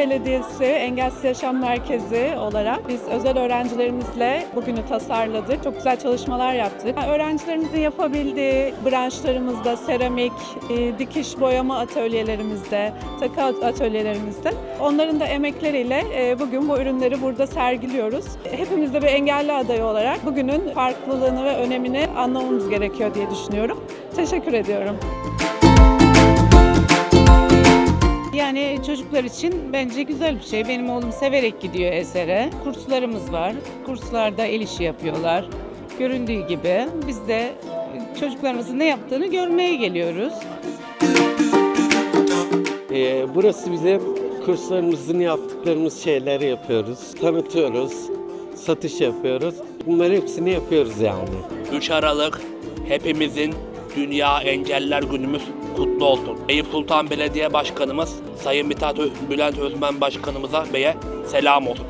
Miras Yaşam Merkezi olarak biz özel öğrencilerimizle bugünü tasarladık. Çok güzel çalışmalar yaptık. Öğrencilerimizin yapabildiği branşlarımızda seramik, e, dikiş boyama atölyelerimizde, takı atölyelerimizde onların da emekleriyle e, bugün bu ürünleri burada sergiliyoruz. Hepimiz de bir engelli adayı olarak bugünün farklılığını ve önemini anlamamız gerekiyor diye düşünüyorum. Teşekkür ediyorum. Yani çocuklar için bence güzel bir şey. Benim oğlum severek gidiyor esere. Kurslarımız var. Kurslarda el işi yapıyorlar. Göründüğü gibi biz de çocuklarımızın ne yaptığını görmeye geliyoruz. Ee, burası bize kurslarımızın yaptıklarımız şeyleri yapıyoruz. Tanıtıyoruz, satış yapıyoruz. Bunları hepsini yapıyoruz yani. 3 Aralık hepimizin Dünya Engeller Günümüz kutlu olsun. Eyüp Sultan Belediye Başkanımız Sayın Mithat Bülent Özmen Başkanımıza beye selam olsun.